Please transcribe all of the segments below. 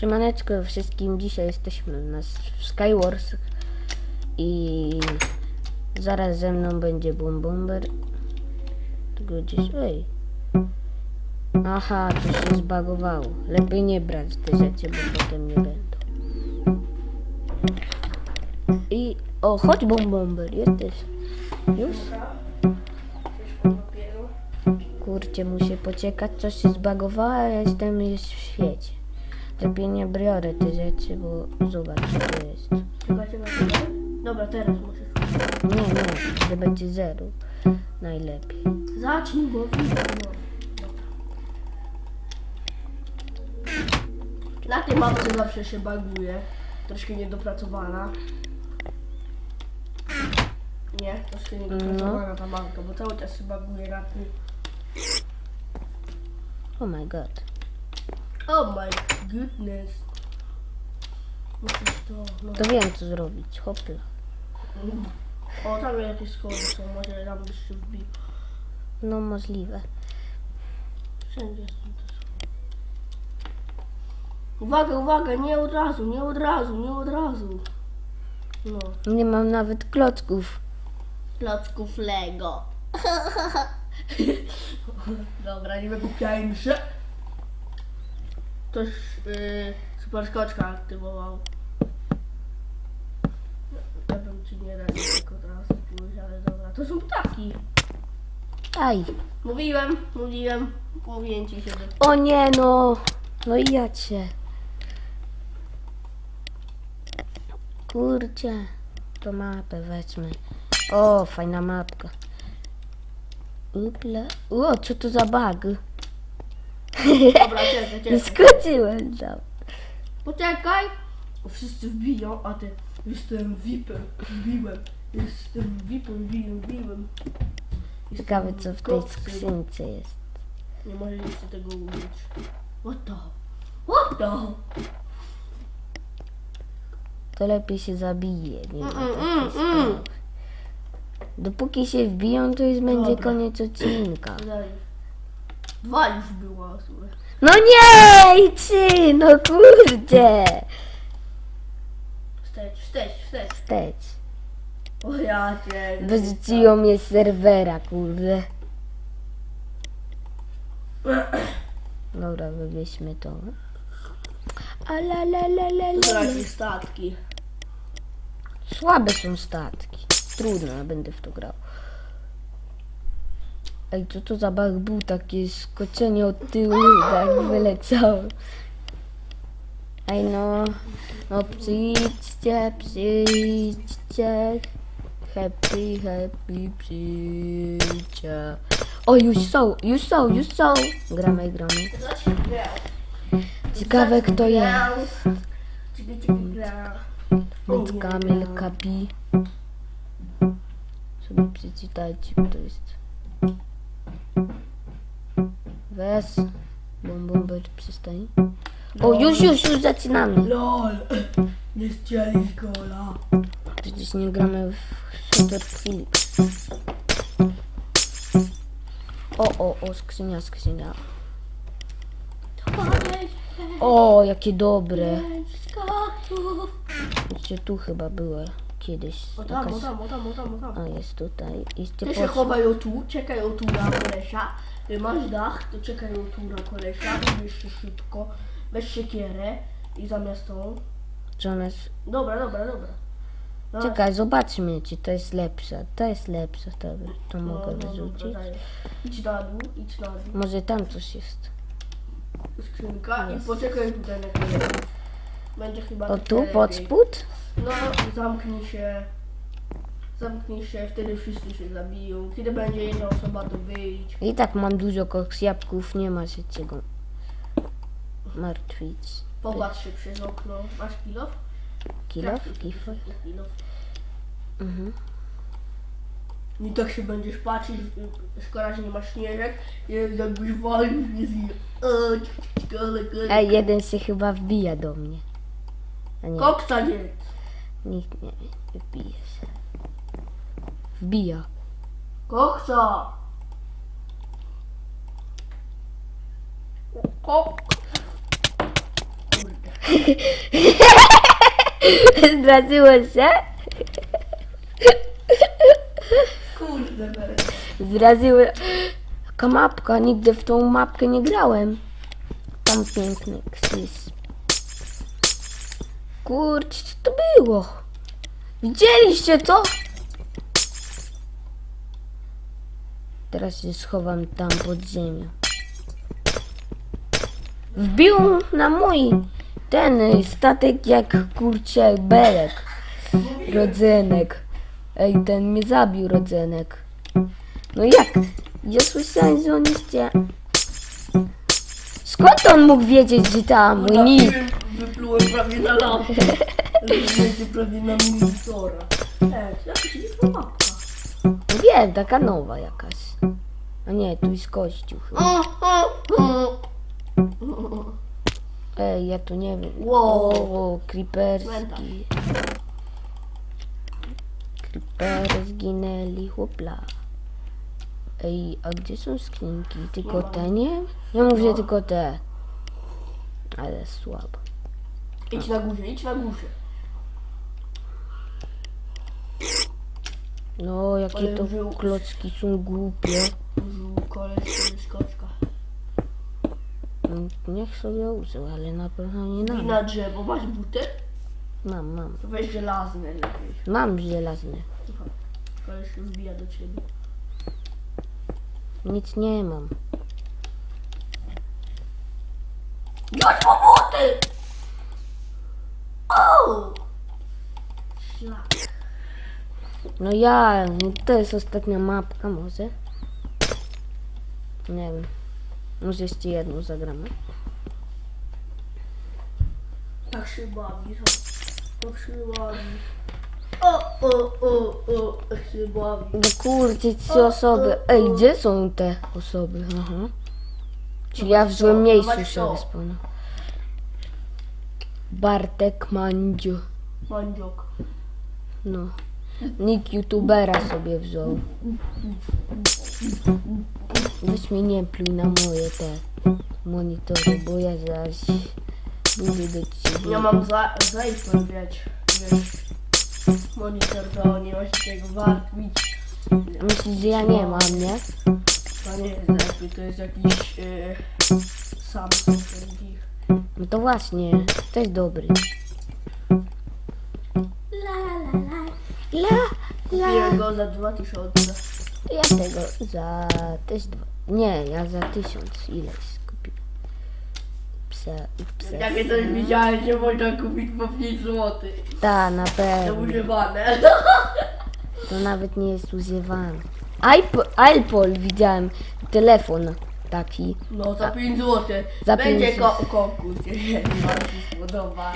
Siemaneczko wszystkim, dzisiaj jesteśmy w Skywars i zaraz ze mną będzie Boom Bomber. Gdzieś, ej. Aha, to się zbagowało. Lepiej nie brać te rzeczy, bo potem nie będą. I, o, chodź Boom Bomber, jesteś. Już? Kurczę, muszę poczekać, coś się zbagowało, ja jestem już w świecie. Lepiej nie biorę te rzeczy, bo zobacz, co jest. Dobra, teraz musisz. Nie, nie, to będzie zero. Najlepiej. Zacznij, bo widzę. No. Na tej mapce zawsze się baguje. Troszkę niedopracowana. Nie, troszkę niedopracowana ta mapka, bo cały czas się baguje na tym. Oh my god. Oh my goodness. Musisz to... No. To wiem, co zrobić. Hopla. O, tam jakieś schody są, może tam byś się wbił. No, możliwe. Wszędzie są te schody. Uwaga, uwaga, nie od razu, nie od razu, nie od razu. No. Nie mam nawet klocków. Klocków Lego. Dobra, nie wykupiajmy się. Ktoś yy, super skoczka aktywował. Ja bym ci nie radził tylko teraz pójść, ale dobra. To są ptaki. Aj. Mówiłem, mówiłem, mówiłem ci się, że... O nie, no. No i ja cię. Kurczę. To mapę weźmy. O, fajna mapka. Upla. O, co to za bug? Dobra, czekaj, czekaj. Skoczyłem tam. Poczekaj! Wszyscy wbiją, a ty jestem VIP-em, wbiłem. Jestem VIP-em, wbiłem, wbiłem. Jestem Ciekawe, co w tej skrzynce jest. Nie możesz jeszcze tego umieć. What the? What the? To lepiej się zabije. Nie ma Mm, takich mm, spraw. mm. Dopóki się wbiją, to już będzie Dobra. koniec odcinka. Daj. Dwa już było, słuchaj. No nie, i trzy, no kurde. Wstecz, wstecz, wstecz. Wstecz. O ja cię. Wyrzuciło mnie z serwera, kurde. Dobra, wywieźmy to. Le, le, To są le. jakieś statki. Słabe są statki. Trudno, ja będę w to grał. Ej, co to za bug był? Takie skoczenie od tyłu, tak wyleciało. Ej, no, no przyjdźcie, przyjdźcie. Happy, happy, przyjdźcie. O, już są, już są, już są. Gramy, gramy. Ciekawe, kto jest. Więc Kamil Kapi. Sobie przeczytajcie, kto jest. Wes. Bum bomber przystań. O, już, już, już zaczynamy. LOL! Nie ścielisz gola. Przecież nie gramy w Super Flip. O, o, o, skrzynia, skrzynia. O, jakie dobre. Jeszcze tu chyba była kiedyś. O tam, o tam, o tam, o tam, o tam. A, jest tutaj. Jeszcze Ty się pod... chowaj o tu, czekaj o tu na kolesia. Ty masz dach, to czekaj o tu na kolesia. I jeszcze szybko. Weź siekierę i zamiast tą. Zamiast... Dobra, dobra, dobra. Zamiast- Czekaj, zobaczmy, czy to jest lepsze. To jest lepsze, to, to No, mogę no, dobra, wyrzucić. daję. Idź na dół, idź na dół. Może tam coś jest. Skrzynka i poczekaj tutaj na kolegów. Będzie chyba O tu, pod spód? No, zamknij się. Zamknij się, wtedy wszyscy się zabiją. Kiedy będzie jedna osoba, to wyjdź. I tak mam dużo koks jabłków, nie ma się czego martwić. Popatrz się przez okno. Masz kilof? Kilof? Tak, Kifof? Kilof. Mhm. I tak się będziesz patrzeć, szkoda, że nie masz śnieżek, i jakbyś walił mnie z O, kole, kole. Ej, jeden się chyba wbija do mnie. A nie, Koksa nie. nikt nie, wbije się. Wbija. Koksa. Kok. Kurde. Zdradziło się? Kurde, Beren. Zdradziło... Jaka mapka? Nigdy w tą mapkę nie grałem. Tam piękny ksys. Kurczę, co to było? Widzieliście to? Teraz się schowam tam pod ziemią. Wbił na mój ten statek jak kurczę belek. Rodzenek. Ej, ten mnie zabił rodzenek. No jak? Ja słyszałem, że on jest Skąd on mógł wiedzieć, że tam mój nick? Wyplułem prawie na lampę. Wyplułem prawie na monitora. Ej, jakaś dziwna mapka. Wiem, taka nowa jakaś. A nie, tu jest kościół. chyba. Ej, ja tu nie wiem. Wow. O, creeperski. Creeper zginęli, chłopla. Ej, a gdzie są skrzynki? Tylko te, nie? Ja mówię No. tylko te. Ale słabo. Idź na górze, idź na górze. No, jakie Ale to był- klocki są głupie. Użył koleś sobie skoczka. Mm, Niech sobie użył, ale na pewno nie I na drzewo, masz buty? Mam, mam. To weź żelazne lepiej. Mam żelazny. Słuchaj, koleś się wbija do ciebie. Nic nie mam. Chodź po buty! Szlak. No ja, no to jest ostatnia mapka może. Nie wiem. Może jeszcze jedną zagramy. Tak się bawi, tak. Się bawi. O, o, o, o, tak się bawi. No kurczę, trzy osoby. Ej, gdzie są te osoby? Aha. Czyli ja w złym miejscu Zobacz się to. Bartek Mandziu. Mandziok. No. Nick youtubera sobie wziął. Weź mi nie pluj na moje te monitory, bo ja zaraz mówię do ciebie. Ja mam za, za iPhone, wiesz, wiesz. Monitor to nie ma się tego wart mieć. Myślisz, że ja nie mam, nie? To nie jest to jest jakiś yy, Samsung LG. No to właśnie, to jest dobry. La la la. La, la. go za 2000. Ja tego za też dwa. Nie, ja za tysiąc ileś kupiłem. Psa, psa. Jakie coś widziałem, że można kupić po 5 zł. Ta, na To pewno. używane. To nawet nie jest używany. iPod, iPod widziałem, telefon taki. No za 5 zł. Za Będzie pięć ko konkurs, jeżeli wam się spodoba.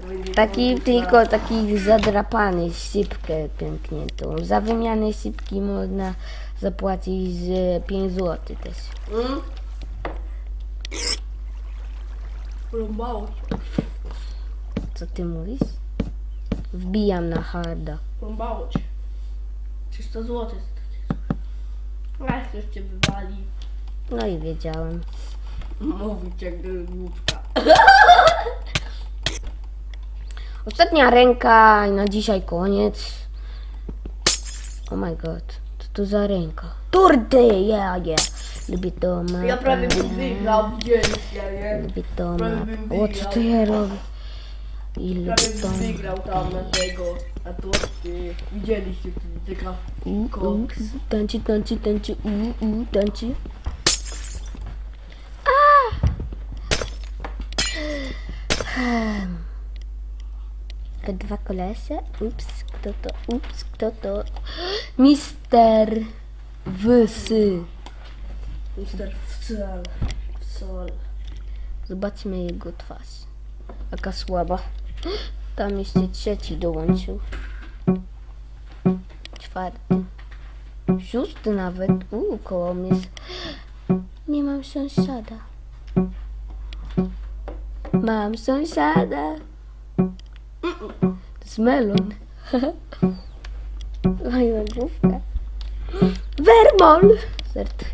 to będzie Taki konkurs tylko na- taki zadrapany, sypkę pękniętą. Za wymianę sypki można zapłacić z 5 zł też. Mm? Porąbało się. Co ty mówisz? Wbijam na harda. Porąbało cię. 300 zł. A ktoś cię wywali. No i wiedziałem. Mówić jak głupka. Ostatnia ręka i na dzisiaj koniec. Oh my god, co to za ręka? Turdy, yeah, yeah. Lubię to mapę. Ja prawie bym wygrał w dzielnie, nie? Lubię to bym O, co to ja robię? I lubię Prawie to bym wygrał tam na tego. A to y, widzieliście tu taka koks. tańczy, tańczy, tańczy, u, u, tańczy. A! Te dwa kolese. Ups, kto to? Ups, kto to? Mister Wysy. Mister Wcel. Wcel. Zobaczmy jego twarz. Jaka słaba. Tam jeszcze trzeci dołączył. Czwarty. Szósty nawet. Uuu, koło mnie. Nie mam sąsiada. Mam sąsiada. To jest melon. Fajna główka. Wermol. Żartuję.